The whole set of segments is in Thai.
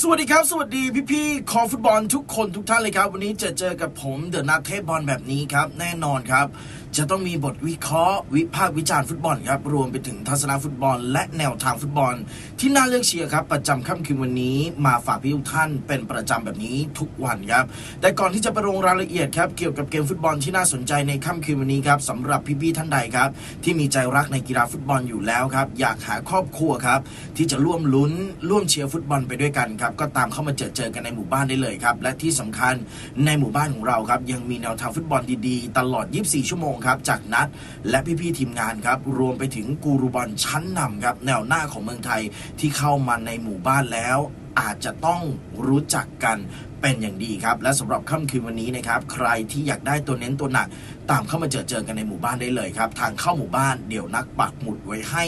สวัสดีครับ สวัสดีพี่ๆคอฟุตบอลทุกคนทุกท่านเลยครับ วันนี้จะเจอกับผมเดอะนัทเทพบอลแบบนี้ครับ แน่นอนครับ จะต้องมีบทวิเคราะห์ วิพากษ์วิจารณ์ฟุตบอลครับรวมไปถึงทัศนฟุตบอล และแนวทางฟุตบอล ที่น่าเลือกเชียร์ครับ ประจำค่ำคืนวันนี้มาฝากพี่ทุกท่านเป็นประจำแบบนี้ทุกวันครับแต่ก่อนที่จะไปลงรายละเอียดครับเกี่ยวกับเกมฟุตบอลที่น่าสนใจในค่ำคืนวันนี้ครับสำหรับพี่ๆท่านใดครับ ที่มีใจรักในกีฬาฟุตบอลอยู่แล้วครับอยากหาครอบครัวครับที่จะร่วมลุ้นร่วมเชียร์ฟุตบอลไปด้วยกันครับก็ตามเข้ามาเจอเจอกันในหมู่บ้านได้เลยครับและที่สำคัญในหมู่บ้านของเราครับยังมีแนวทางฟุตบอลดีๆ ตลอด 24 ชั่วโมงครับจากนัดและพี่ๆทีมงานครับรวมไปถึงกูรูบอลชั้นนำครับแนวหน้าของเมืองไทยที่เข้ามาในหมู่บ้านแล้ว อาจจะต้องรู้จักกันเป็นอย่างดีครับ และสำหรับค่ำคืนวันนี้นะครับ ใครที่อยากได้ตัวเน้นตัวหนัก ตามเข้ามาเจอเจอกันในหมู่บ้านได้เลยครับ ทางเข้าหมู่บ้านเดี๋ยวนักปักหมุดไว้ให้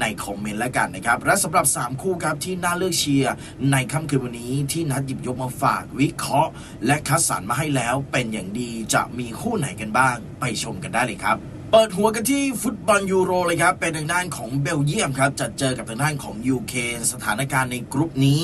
ในคอมเมนต์แล้วกันนะครับ และสำหรับ 3 คู่ครับที่น่าเลือกเชียร์ในค่ำคืนวันนี้ที่นัดหยิบยกมาฝากวิเคราะห์ และคัดสรรมาให้แล้วเป็นอย่างดีจะมีคู่ไหนกันบ้าง ไปชมกันได้เลยครับ เปิดหัวกันที่ฟุตบอลยูโรเลยครับ เป็นทางด้านของเบลเยียมครับจะเจอกับทางด้านของยูเคสถานการณ์ในกรุ๊ปนี้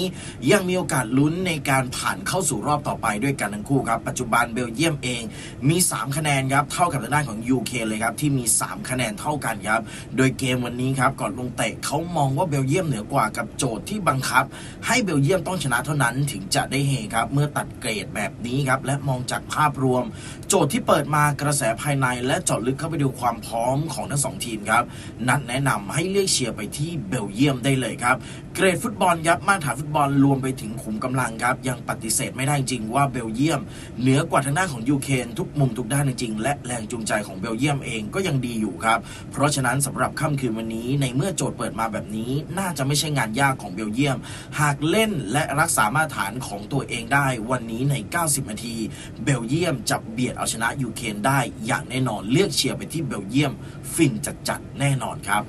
ยังมีโอกาสลุ้นในการผ่านเข้าสู่รอบต่อไปด้วยกันทั้งคู่ครับ ปัจจุบันเบลเยียมเองมี 3 คะแนนครับ เท่ากับทางด้านของยูเคเลยครับ ที่มี 3 คะแนนเท่ากันครับ โดยเกมวันนี้ครับก่อนลงเตะเขามองว่าเบลเยียมเหนือกว่ากับโจทย์ที่บังคับ ให้เบลเยียมต้องชนะเท่านั้นถึงจะได้เฮครับเมื่อตัดเกรดแบบนี้ครับและมองจากภาพรวม โจทย์ที่เปิดมากระแสภายในและเจาะลึกเข้าไปดูความพร้อมของทั้งสองทีมครับ นัดแนะนำให้เลือกเชียร์ไปที่เบลเยียมได้เลยครับ เกรดฟุตบอลครับมาตรฐานฟุตบอลรวมไปถึงขุมกำลังครับ ยังปฏิเสธไม่ได้จริงว่าเบลเยียม เหนือกว่าทางด้านของยูเครนทุกมุมทุกด้านจริง และแรงจูงใจของเบลเยียมเองก็ยังดีอยู่ครับ เพราะฉะนั้นสำหรับค่ำคืนวันนี้ ในเมื่อโจทย์เปิดมาแบบนี้ น่าจะไม่ใช่งานยากของเบลเยียม หากเล่นและรักษามาตรฐานของตัวเองได้วันนี้ใน 90 นาที เบลเยียมจะเบียดเอาชนะยูเครนได้อย่างแน่นอนเลือกเชียร์ไปที่เบลเยียม ฟินจัดๆแน่นอนครับ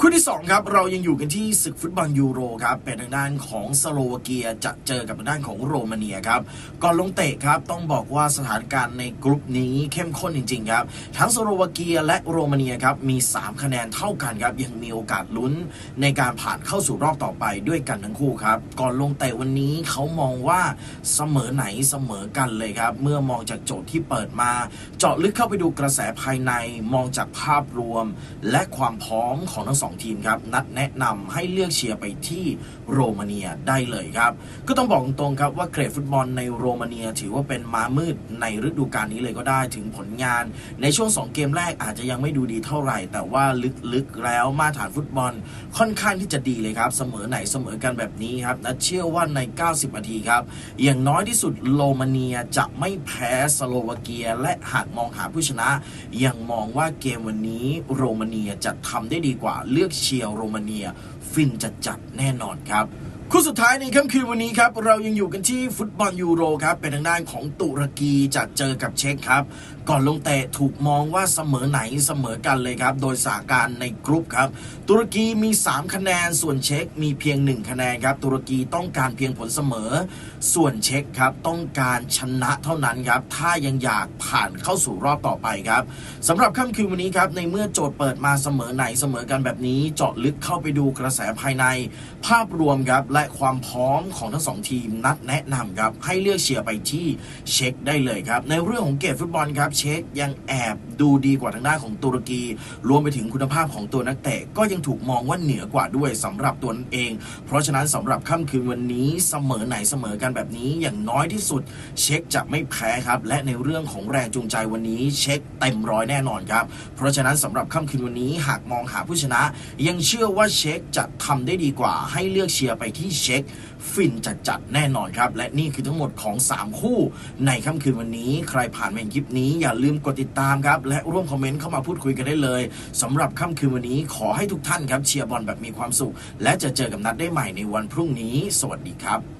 คู่ที่ 2 ครับ เรายังอยู่กันที่ศึกฟุตบอลยูโรครับ เป็นทางด้านของสโลวาเกียจะเจอกับทางด้านของโรมาเนียครับ ก่อนลงเตะครับ ต้องบอกว่าสถานการณ์ในกลุ่มนี้เข้มข้นจริงๆครับ ทั้งสโลวาเกียและโรมาเนียครับ มี 3 คะแนนเท่ากันครับ ยังมีโอกาสลุ้นในการผ่านเข้าสู่รอบต่อไปด้วยกันทั้งคู่ครับ ก่อนลงเตะวันนี้เขามองว่าเสมอไหนเสมอกันเลยครับ เมื่อมองจากโจทย์ที่เปิดมา เจาะลึกเข้าไปดูกระแสภายใน มองจากภาพรวม และความพร้อมของทั้งสองทีมครับ นัดแนะนำให้เลือกเชียร์ไปที่โรมาเนียได้เลยครับ ก็ต้องบอกตรงครับว่าเกรดฟุตบอลในโรมาเนีย ถือว่าเป็นม้ามืดในฤดูกาลนี้เลยก็ได้ถึงผลงาน ในช่วง 2 เกมแรกอาจจะยังไม่ดูดีเท่าไหร่ แต่ว่าลึกๆแล้วมาตรฐานฟุตบอลค่อนข้างที่จะดีเลยครับ เสมอไหนเสมอกันแบบนี้ครับนัดเชื่อว่าใน 90นาทีครับอย่างน้อยที่สุดโรมาเนียจะไม่แพ้สโลวาเกีย และหากมองหาผู้ชนะ ยังมองว่าเกมวันนี้โรมาเนียจะทำได้ดีกว่าเลือกเชียร์โรมาเนีย ฟินจัดจัดแน่นอนครับ คู่สุดท้ายในค่ำคืนวันนี้ครับ เรายังอยู่กันที่ฟุตบอลยูโรครับ เป็นทางด้านของตุรกีจะเจอกับเช็กครับ ก่อนลงเตะถูกมองว่าเสมอไหนเสมอกันเลยครับ โดยสถานการณ์ในกรุ๊ปครับ ตุรกีมี 3 คะแนน ส่วนเช็กมีเพียง 1 คะแนนครับ ตุรกีต้องการเพียงผลเสมอ ส่วนเช็กครับต้องการชนะเท่านั้นครับ ถ้ายังอยากผ่านเข้าสู่รอบต่อไปครับสำหรับค่ำคืนวันนี้ครับในเมื่อโจทย์เปิดมาเสมอไหนเสมอกันแบบนี้ เจาะลึกเข้าไปดูกระแสภายในภาพรวมครับและความพร้อมของทั้งสองทีมนัดแนะนำครับ ให้เลือกเชียร์ไปที่เช็คได้เลยครับ ในเรื่องของเกมฟุตบอลครับ เช็คยังแอบดูดีกว่าทางด้านของตุรกี รวมไปถึงคุณภาพของตัวนักเตะก็ยังถูกมองว่าเหนือกว่าด้วยสำหรับตัวนั้นเอง เพราะฉะนั้นสำหรับค่ำคืนวันนี้เสมอไหนเสมอกันแบบนี้อย่างน้อยที่สุด เช็คจะไม่แพ้ครับ และในเรื่องของแรงจูงใจวันนี้ เช็คเต็มร้อยแน่นอนครับ เพราะฉะนั้นสำหรับค่ำคืนวันนี้หากมองหาผู้ชนะ ยังเชื่อว่าเช็คจะทำได้ดีกว่า ให้เลือกเชียร์ไปที่ที่เช็คฟินจัดๆแน่นอนครับ และนี่คือทั้งหมดของ 3 คู่ในค่ำคืนวันนี้ ใครผ่านมาเห็นคลิปนี้อย่าลืมกดติดตามครับ และร่วมคอมเมนต์เข้ามาพูดคุยกันได้เลยสำหรับค่ำคืนวันนี้ขอให้ทุกท่านครับเชียร์บอลแบบมีความสุข และจะเจอกับนัดได้ใหม่ในวันพรุ่งนี้ สวัสดีครับ